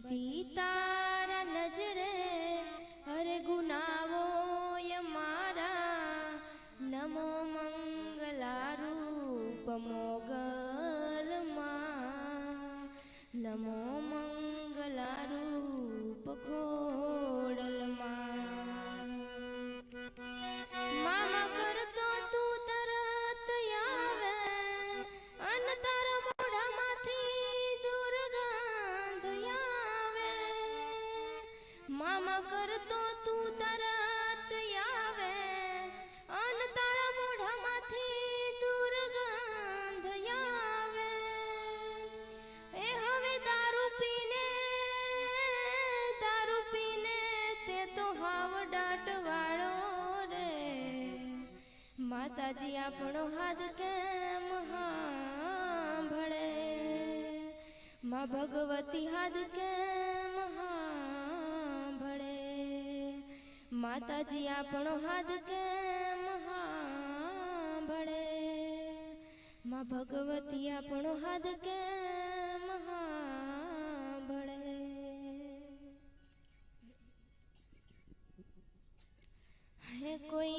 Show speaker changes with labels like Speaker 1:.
Speaker 1: वसी આપણો હાથ કેમ સાંભળે માં ભગવતી હાથ કેમ સાંભળે માતાજી આપણો હાથ કેમ સાંભળે માં ભગવતી આપણો હાથ કેમ સાંભળે હે કોઈ